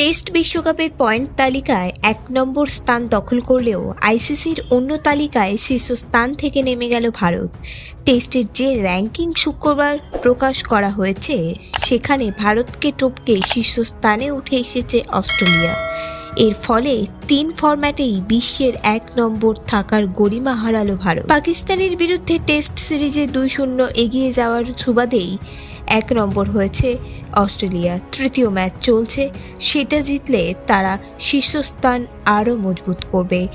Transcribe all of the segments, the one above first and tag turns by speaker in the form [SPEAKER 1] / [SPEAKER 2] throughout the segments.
[SPEAKER 1] Test বিশ্বকাপের point তালিকায় এক নম্বর স্থান দখল করলেও আইসিসির অন্য তালিকায় শীর্ষস্থান থেকে নেমে গেল ভারত। টেস্টের যে র্যাঙ্কিং শুক্রবার প্রকাশ করা হয়েছে, সেখানে ভারতকে টপকে শীর্ষস্থানে উঠে এসেছে অস্ট্রেলিয়া। এর ফলে তিন ফরম্যাটেই বিশ্বের এক নম্বর থাকার গরিমা হারালো ভারত। পাকিস্তানের বিরুদ্ধে টেস্ট সিরিজে দুই শূন্য এগিয়ে যাওয়ার সুবাদেই এক নম্বর হয়েছে অস্ট্রেলিয়া। তৃতীয় ম্যাচ চলছে, সেটা জিতলে তারা শীর্ষস্থান আরও মজবুত করবে।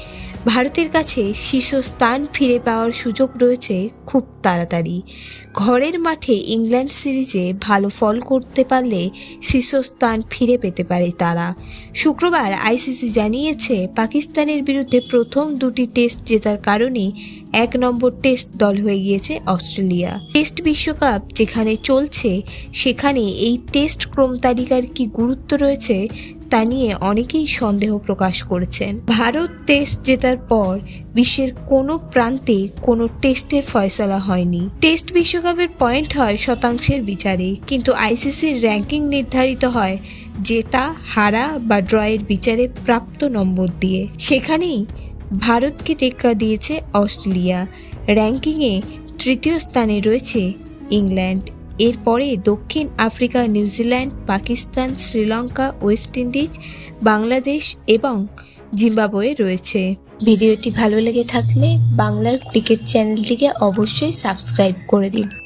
[SPEAKER 1] ভারতের কাছে শীর্ষস্থান ফিরে পাওয়ার সুযোগ রয়েছে খুব তাড়াতাড়ি। ঘরের মাঠে ইংল্যান্ড সিরিজে ভালো ফল করতে পারলে শীর্ষস্থান ফিরে পেতে পারে তারা। শুক্রবার আইসিসি জানিয়েছে, পাকিস্তানের বিরুদ্ধে প্রথম দুটি টেস্ট জেতার কারণে এক নম্বর টেস্ট দল হয়ে গিয়েছে অস্ট্রেলিয়া। টেস্ট বিশ্বকাপ যেখানে চলছে সেখানে এই টেস্ট ক্রম তালিকার কি গুরুত্ব রয়েছে তা নিয়ে অনেকেই সন্দেহ প্রকাশ করেছেন। ভারত টেস্ট জেতার পর বিশ্বের কোনো প্রান্তে কোনো টেস্টের ফয়সলা হয়নি। টেস্ট বিশ্বকাপের পয়েন্ট হয় শতাংশের বিচারে, কিন্তু আইসিসির র্যাঙ্কিং নির্ধারিত হয় জেতা, হারা বা ড্রয়ের বিচারে প্রাপ্ত নম্বর দিয়ে। সেখানেই ভারতকে টেক্কা দিয়েছে অস্ট্রেলিয়া। র্যাঙ্কিংয়ে তৃতীয় স্থানে রয়েছে ইংল্যান্ড। এরপরে দক্ষিণ Africa New Zealand Pakistan, Sri Lanka, West Indies, Bangladesh এবং জিম্বাবুয়ে রয়েছে। ভিডিওটি ভালো লেগে থাকলে বাংলার ক্রিকেট চ্যানেলটিকে অবশ্যই সাবস্ক্রাইব করে দিন।